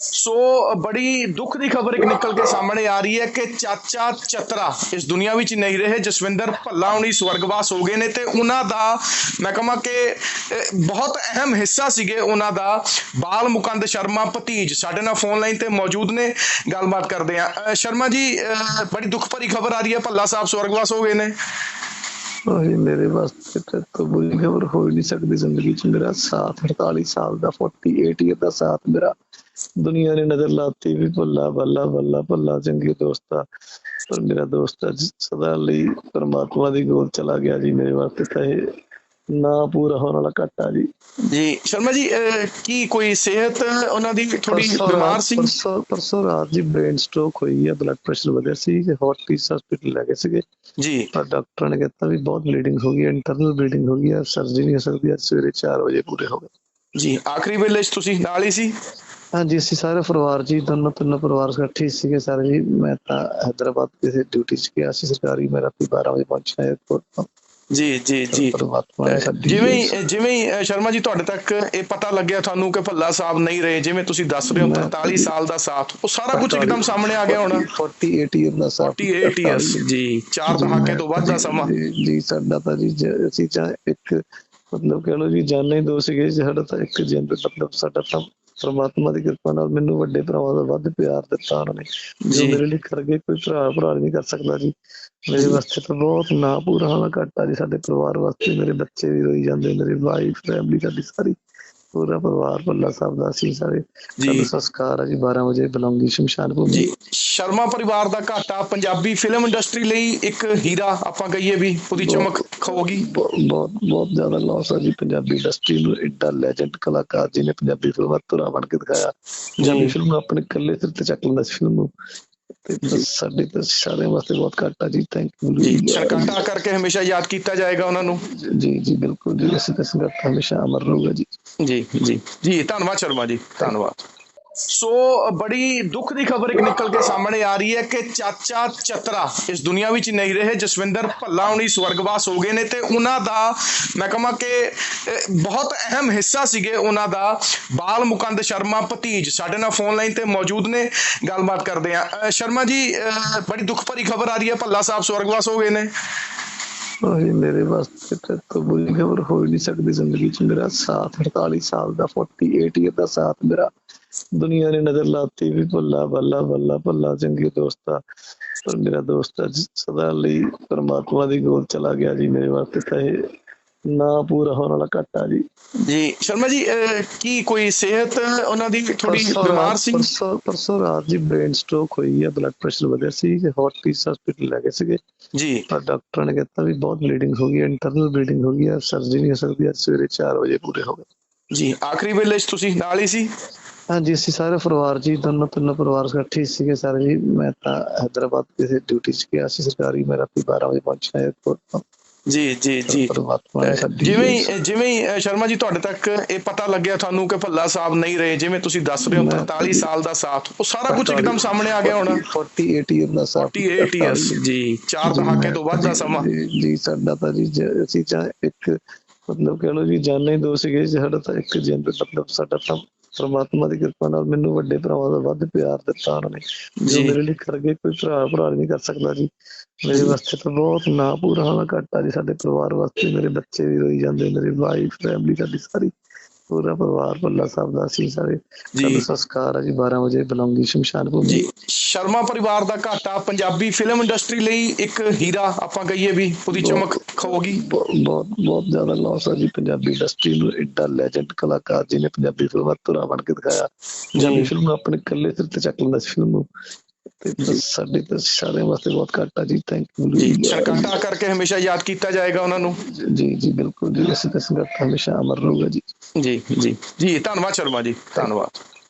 ਸੋ ਬੜੀ ਦੁੱਖ ਦੀ ਖਬਰ ਇੱਕ ਨਿਕਲ ਕੇ ਸਾਹਮਣੇ ਆ ਰਹੀ ਹੈ ਕਿ ਚਾਚਾ ਚਤਰਾ ਇਸ ਦੁਨੀਆ ਵਿੱਚ ਨਹੀਂ ਰਹੇ ਜਸਵਿੰਦਰ ਭੱਲਾ ਹੁਣੀ ਸਵਰਗਵਾਸ ਹੋ ਗਏ ਨੇ ਤੇ ਉਹਨਾਂ ਦਾ ਮੈਂ ਕਹਾਂ ਕਿ ਬਹੁਤ ਅਹਿਮ ਹਿੱਸਾ ਸੀਗੇ ਉਹਨਾਂ ਦਾ ਬਾਲ ਮੁਕੰਦ ਸ਼ਰਮਾ ਭਤੀਜ ਸਾਡੇ ਨਾਲ ਫੋਨ ਲਾਈਨ ਤੇ ਮੌਜੂਦ ਨੇ ਗੱਲਬਾਤ ਕਰਦੇ ਆ ਸ਼ਰਮਾ ਜੀ ਅਹ, ਬੜੀ ਦੁੱਖ ਭਰੀ ਖਬਰ ਆ ਰਹੀ ਹੈ ਭੱਲਾ ਸਾਹਿਬ ਸਵਰਗਵਾਸ ਹੋ ਗਏ ਨੇ। ਉਹੀ ਮੇਰੇ ਵਾਸਤੇ ਤਾਂ ਕੋਈ ਬੁਰੀ ਖਬਰ ਹੋ ਨਹੀਂ ਸਕਦੀ ਜ਼ਿੰਦਗੀ 'ਚ। ਮੇਰਾ ਸਾਥ 48 ਸਾਲ ਦਾ 48 ਈਅਰ ਦਾ ਸਾਥ ਮੇਰਾ। ਦੁਨੀਆ ਨੇ ਨਜ਼ਰ ਲਾਤੀ ਵੀ ਭੱਲਾ ਭੱਲਾ ਭੱਲਾ ਭੱਲਾ ਚੰਗੇ ਦੋਸਤਾ ਪਰ ਮੇਰਾ ਦੋਸਤ ਅੱਜ ਸਦਾ ਲਈ ਪਰਮਾਤਮਾ ਦੀ ਗੋਦ ਚਲਾ ਗਿਆ ਜੀ ਮੇਰੇ ਵਾਸਤੇ। ਤਾਂ ਇਹ ਨਾ ਪੂਰਾ ਹੋਣ ਵਾਲਾ ਘਾਟਾ ਜੀ। ਜੀ ਸ਼ਰਮਾ ਜੀ ਕੀ ਕੋਈ ਸਿਹਤ ਉਹਨਾਂ ਦੀ ਥੋੜੀ ਬਿਮਾਰ ਸੀ? ਪਰਸੋਂ ਰਾਤ ਜੀ ਬ੍ਰੇਨ ਸਟ੍ਰੋਕ ਹੋਈ ਹੈ ਬਲੱਡ ਪ੍ਰੈਸ਼ਰ ਵਧਿਆ ਸੀ ਹੌਟਪੀਸ ਹਸਪੀਟਲ ਲੈ ਗਏ ਸੀਗੇ। ਜੀ। ਪਰ ਡਾਕਟਰਾਂ ਨੇ ਕਹਿਤਾ ਵੀ ਬਹੁਤ ਬਲੀਡਿੰਗ ਹੋ ਗਈ ਹੈ ਇੰਟਰਨਲ ਬਲੀਡਿੰਗ ਹੋ ਗਈ ਹੈ ਸਰਜਰੀ ਨਹੀਂ ਹੋ ਸਕਦੀ ਅੱਜ ਸਵੇਰੇ 4 ਵਜੇ ਪੂਰੇ ਹੋ ਗਏ। ਜੀ ਆਖਰੀ ਵੇਲੇ ਤੁਸੀਂ ਨਾਲ ਹੀ ਸੀ? ਹਾਂਜੀ ਅਸੀਂ ਸਾਰੇ ਪਰਿਵਾਰ ਜੀ ਦੋਨੋਂ ਤਿੰਨੋਂ ਪਰਿਵਾਰ ਇਕੱਠੇ ਸੀਗੇ ਸਾਰੇ ਜੀ। ਮੈਂ ਤਾਂ ਹੈਦਰਾਬਾਦ ਕਿਸੇ ਡਿਊਟੀ 'ਚ ਗਿਆ ਸੀ ਸਰਕਾਰੀ ਮੈਂ ਰਾਤੀ 12 ਵਜੇ ਪਹੁੰਚਿਆ 에어ਪੋਰਟ ਤੋਂ। ਜੀ ਜੀ ਜੀ। ਜਿਵੇਂ ਜਿਵੇਂ ਸ਼ਰਮਾ ਜੀ ਤੁਹਾਡੇ ਤੱਕ ਇਹ ਪਤਾ ਲੱਗਿਆ ਤੁਹਾਨੂੰ ਕਿ ਭੱਲਾ ਸਾਹਿਬ ਨਹੀਂ ਰਹੇ ਜਿਵੇਂ ਤੁਸੀਂ ਦੱਸ ਰਹੇ ਹੋ ਮੈਂ- 43 ਸਾਲ ਦਾ ਸਾਥ ਉਹ ਸਾਰਾ ਕੁਝ ਇੱਕਦਮ ਸਾਹਮਣੇ ਆ ਗਿਆ ਹੋਣਾ। 48 ਇਅਰ ਦਾ ਸਾਥ 48 ਇਅਰਸ ਜੀ ਚਾਰ ਦਹਾਕੇ ਤੋਂ ਵੱਧ ਦਾ ਸਮਾਂ। ਜੀ ਸਾਡਾ ਤਾਂ ਜੀ ਅਸੀਂ ਤਾਂ ਇੱਕ ਮਤਲਬ ਕਹ ਲਓ ਜੀ ਜਾਨੇ ਦੋ ਸੀਗੇ ਸਾਡਾ ਤਾਂ ਇੱਕ ਜਿੰਦ ਮਤਲਬ ਸਾਡਾ ਤਾਂ ਪਰਮਾਤਮਾ ਦੀ ਕਿਰਪਾ ਨਾਲ ਮੈਨੂੰ ਵੱਡੇ ਭਰਾਵਾਂ ਦਾ ਵੱਧ ਪਿਆਰ ਦਿੱਤਾ ਉਹਨਾਂ ਨੇ। ਜੋ। ਮੇਰੇ ਲਈ ਕਰ ਗਏ ਕੋਈ ਭਰਾ ਭਰਾ ਨਹੀਂ ਕਰ ਸਕਦਾ ਜੀ। ਮੇਰੇ ਵਾਸਤੇ ਤਾਂ ਬਹੁਤ ਨਾ ਪੂਰਾ ਹੋਣਾ ਘਾਟਾ ਜੀ ਸਾਡੇ ਪਰਿਵਾਰ ਵਾਸਤੇ ਮੇਰੇ ਬੱਚੇ ਵੀ ਰੋਈ ਜਾਂਦੇ ਮੇਰੇ ਵਾਈਫ ਫੈਮਿਲੀ ਸਾਡੀ ਸਾਰੀ ਪੂਰਾ ਪਰਿਵਾਰ ਭੱਲਾ ਸਾਹਿਬ ਦਾ ਅਸੀਂ ਸਾਰੇ। ਜੀ। ਕੱਲ ਸੰਸਕਾਰ ਹੈ ਜੀ 12 ਵਜੇ ਬਲੌਂਗੀ ਸ਼ਮਸ਼ਾਨ ਭੂਮੀ। ਜੀ ਸ਼ਰਮਾ ਪਰਿਵਾਰ ਦਾ ਘਾਟਾ ਪੰਜਾਬੀ ਫਿਲਮ ਇੰਡਸਟਰੀ ਲਈ ਇੱਕ ਹੀਰਾ ਆਪਾਂ ਕਹੀਏ ਵੀ ਉਹਦੀ ਚਮਕ ਖੋਗੀ। ਬਹੁਤ ਬਹੁਤ ਜ਼ਿਆਦਾ ਲਾਸ ਹੈ ਜੀ ਪੰਜਾਬੀ ਇੰਡਸਟਰੀ ਨੂੰ ਐਡਾ ਲੈਜੈਂਡ ਕਲਾਕਾਰ ਜੀ ਨੇ ਪੰਜਾਬੀ ਫਿਲਮਾਂ ਤੁਰਾ ਬਣ ਕੇ ਦਿਖਾਇਆ। ਪੰਜਾਬੀ ਫਿਲਮ ਆਪਣੇ ਇਕੱਲੇ ਸਿਰ ਤੇ ਚੱਕ ਲੈਂਦਾ ਸੀ ਫਿਲਮ ਨੂੰ। ਤੇ ਸਾਡੇ ਤਾਂ ਸਾਰਿਆਂ ਵਾਸਤੇ ਬਹੁਤ ਘੱਟ ਜੀ ਥੈਂਕ ਜੀ। ਯੂ ਛਣਕਾਟਾ ਕਰਕੇ ਹਮੇਸ਼ਾ ਯਾਦ ਕੀਤਾ ਜਾਏਗਾ ਉਹਨਾਂ ਨੂੰ। ਜੀ ਜੀ ਬਿਲਕੁਲ ਜੀ ਅਸੀਂ ਤਾਂ ਸੰਗਤ ਹਮੇਸ਼ਾ ਅਮਰ ਰਹੂਗਾ ਜੀ। ਜੀ ਜੀ ਜੀ ਧੰਨਵਾਦ ਸ਼ਰਮਾ ਜੀ ਧੰਨਵਾਦ। ਸੋ ਬੜੀ ਦੁੱਖ ਦੀ ਖਬਰ ਇੱਕ ਨਿਕਲ ਕੇ ਸਾਹਮਣੇ ਆ ਰਹੀ ਹੈ ਕਿ ਚਾਚਾ ਚਤਰਾ ਇਸ ਦੁਨੀਆ ਵਿੱਚ ਨਹੀਂ ਰਹੇ ਜਸਵਿੰਦਰ ਭੱਲਾ ਹੁਣੀ ਸਵਰਗਵਾਸ ਹੋ ਗਏ ਨੇ ਤੇ ਉਹਨਾਂ ਦਾ ਮੈਂ ਕਹਾਂ ਕਿ ਬਹੁਤ ਅਹਿਮ ਹਿੱਸਾ ਸੀਗੇ ਉਹਨਾਂ ਦਾ ਬਾਲ ਮੁਕੰਦ ਸ਼ਰਮਾ ਭਤੀਜ ਸਾਡੇ ਨਾਲ ਫੋਨ ਲਾਈਨ ਤੇ ਮੌਜੂਦ ਨੇ ਗੱਲਬਾਤ ਕਰਦੇ ਆ ਸ਼ਰਮਾ ਜੀ ਅਹ, ਬੜੀ ਦੁੱਖ ਭਰੀ ਖਬਰ ਆ ਰਹੀ ਹੈ ਭੱਲਾ ਸਾਹਿਬ ਸਵਰਗਵਾਸ ਹੋ ਗਏ ਨੇ। ਉਹੀ ਮੇਰੇ ਵਾਸਤੇ ਤਾਂ ਬੁਰੀ ਖਬਰ ਹੋ ਨਹੀਂ ਸਕਦੀ ਜ਼ਿੰਦਗੀ 'ਚ। ਮੇਰਾ ਸਾਥ 48 ਸਾਲ ਦਾ 48 ਈਅਰ ਦਾ ਸਾਥ ਮੇਰਾ। ਦੁਨੀਆ ਨੇ ਨਜ਼ਰ ਲਾਤੀ ਵੀ ਭੱਲਾ ਭੱਲਾ ਭੱਲਾ ਭੱਲਾ ਚੰਗੇ ਦੋਸਤਾ ਪਰ ਮੇਰਾ ਦੋਸਤ ਅੱਜ ਸਦਾ ਲਈ ਪਰਮਾਤਮਾ ਦੀ ਗੋਦ ਚਲਾ ਗਿਆ ਜੀ ਮੇਰੇ ਵਾਸਤੇ। ਤਾਂ ਇਹ ਨਾ ਪੂਰਾ ਹੋਣ ਵਾਲਾ ਘਾਟਾ ਜੀ। ਜੀ ਸ਼ਰਮਾ ਜੀ ਕੀ ਕੋਈ ਸਿਹਤ ਉਹਨਾਂ ਦੀ ਥੋੜੀ ਬਿਮਾਰ ਸੀ? ਪਰਸੋਂ ਪਰਸੋਂ ਰਾਤ ਜੀ ਬ੍ਰੇਨ ਸਟ੍ਰੋਕ ਹੋਈ ਹੈ ਬਲੱਡ ਪ੍ਰੈਸ਼ਰ ਵਧਿਆ ਸੀ ਹੌਟਪੀਸ ਹਸਪੀਟਲ ਲੈ ਗਏ ਸੀਗੇ। ਜੀ। ਪਰ ਡਾਕਟਰਾਂ ਨੇ ਕਹਿਤਾ ਵੀ ਬਹੁਤ ਬਲੀਡਿੰਗ ਹੋ ਗਈ ਇੰਟਰਨਲ ਬਲੀਡਿੰਗ ਹੋ ਗਈ ਹੈ ਸਰਜਰੀ ਨਹੀਂ ਹੋ ਸਕਦੀ ਅੱਜ ਸਵੇਰੇ 4 ਵਜੇ ਪੂਰੇ ਹੋ ਗਏ। ਜੀ ਆਖਰੀ ਵੇਲੇ ਤੁਸੀਂ ਨਾਲ ਹੀ ਸੀ? ਹਾਂਜੀ ਅਸੀਂ ਸਾਰੇ ਪਰਿਵਾਰ ਜੀ ਦੋਨੋਂ ਤਿੰਨੋਂ ਪਰਿਵਾਰ ਇਕੱਠੇ ਸੀਗੇ ਸਾਰੇ ਜੀ। ਮੈਂ ਤਾਂ ਹੈਦਰਾਬਾਦ ਕਿਸੇ ਡਿਊਟੀ 'ਚ ਗਿਆ ਸੀ ਸਰਕਾਰੀ ਮੈਂ ਰਾਤੀ 12 ਵਜੇ ਪਹੁੰਚਿਆ 에어ਪੋਰਟ ਤੋਂ। ਜੀ ਜੀ ਜੀ। ਜਿਵੇਂ ਜਿਵੇਂ ਸ਼ਰਮਾ ਜੀ ਤੁਹਾਡੇ ਤੱਕ ਇਹ ਪਤਾ ਲੱਗਿਆ ਤੁਹਾਨੂੰ ਕਿ ਭੱਲਾ ਸਾਹਿਬ ਨਹੀਂ ਰਹੇ ਜਿਵੇਂ ਤੁਸੀਂ ਦੱਸ ਰਹੇ ਹੋ ਮੈਂ- 43 ਸਾਲ ਦਾ ਸਾਥ ਉਹ ਸਾਰਾ ਕੁਝ ਇੱਕਦਮ ਸਾਹਮਣੇ ਆ ਗਿਆ ਹੋਣਾ। 48 ਈਅਰ ਦਾ ਸਾਥ 48 ਇਅਰਸ ਜੀ ਚਾਰ ਦਹਾਕੇ ਤੋਂ ਵੱਧ ਦਾ ਸਮਾਂ। ਜੀ ਜੀ, ਸਾਡਾ ਤਾਂ ਜੀ ਜ- ਅਸੀਂ ਤਾਂ ਇੱਕ ਮਤਲਬ ਕਹ ਲਓ ਜੀ ਜਾਨੇ ਹੀ ਦੋ ਸੀਗੇ ਜੀ, ਸਾਡਾ ਤਾਂ ਇੱਕ ਜਿੰਦ ਮਤਲਬ ਸਾਡਾ ਤਾਂ ਪਰਮਾਤਮਾ ਦੀ ਕਿਰਪਾ ਨਾਲ ਮੈਨੂੰ ਵੱਡੇ ਭਰਾਵਾਂ ਦਾ ਵੱਧ ਪਿਆਰ ਦਿੱਤਾ ਉਹਨਾਂ ਨੇ ਜੋ। ਮੇਰੇ ਲਈ ਕਰ ਗਏ ਕੋਈ ਭਰਾ ਭਰਾ ਨਹੀਂ ਕਰ ਸਕਦਾ ਜੀ। ਮੇਰੇ ਵਾਸਤੇ ਤਾਂ ਬਹੁਤ ਨਾ ਪੂਰਾ ਹੋਣਾ ਘਾਟਾ ਜੀ। ਸਾਡੇ ਪਰਿਵਾਰ ਵਾਸਤੇ ਮੇਰੇ ਬੱਚੇ ਵੀ ਰੋਈ ਜਾਂਦੇ ਮੇਰੇ ਵਾਈਫ ਫੈਮਿਲੀ ਸਾਡੀ ਸਾਰੀ ਪੂਰਾ ਪਰਿਵਾਰ ਭੱਲਾ ਸਾਹਿਬ ਦਾ ਅਸੀਂ ਸਾਰੇ। ਜੀ। ਕੱਲ ਸੰਸਕਾਰ ਹੈ ਜੀ 12 ਵਜੇ ਬਲੌਂਗੀ ਸ਼ਮਸ਼ਾਨ ਭੂਮੀ ਜੀ। ਸ਼ਰਮਾ ਪਰਿਵਾਰ ਦਾ ਘਾਟਾ ਪੰਜਾਬੀ ਫਿਲਮ ਇੰਡਸਟਰੀ ਲਈ ਇੱਕ ਹੀਰਾ ਆਪਾਂ ਕਹੀਏ ਵੀ ਉਹਦੀ ਚਮਕ ਖੋਗੀ। ਬਹੁਤ ਬਹੁਤ ਜ਼ਿਆਦਾ ਲਾਸ ਹੈ ਜੀ ਪੰਜਾਬੀ ਇੰਡਸਟਰੀ ਨੂੰ। ਐਡਾ ਲੈਜੈਂਡ ਕਲਾਕਾਰ ਜੀ ਨੇ ਪੰਜਾਬੀ ਫਿਲਮਾਂ ਤੁਰਾ ਬਣ ਕੇ ਦਿਖਾਇਆ। ਪੰਜਾਬੀ ਫਿਲਮ ਨੂੰ ਆਪਣੇ ਇਕੱਲੇ ਸਿਰ ਤੇ ਚੱਕ ਲੈਂਦਾ ਸੀ ਫਿਲਮ ਨੂੰ। ਤੇ ਸਾਡੇ ਤਾਂ ਸਾਰਿਆਂ ਵਾਸਤੇ ਬਹੁਤ ਘੱਟ ਜੀ ਥੈਂਕ ਜੀ। ਯੂ ਛਣਕਾਟਾ ਕਰਕੇ ਹਮੇਸ਼ਾ ਯਾਦ ਕੀਤਾ ਜਾਏਗਾ ਉਹਨਾਂ ਨੂੰ। ਜੀ ਜੀ ਬਿਲਕੁਲ ਜੀ ਅਸੀਂ ਤਾਂ ਸੰਗਤ ਹਮੇਸ਼ਾ ਅਮਰ ਰਹੂਗਾ ਜੀ। ਜੀ ਜੀ ਜੀ ਧੰਨਵਾਦ ਸ਼ਰਮਾ ਜੀ ਧੰਨਵਾਦ।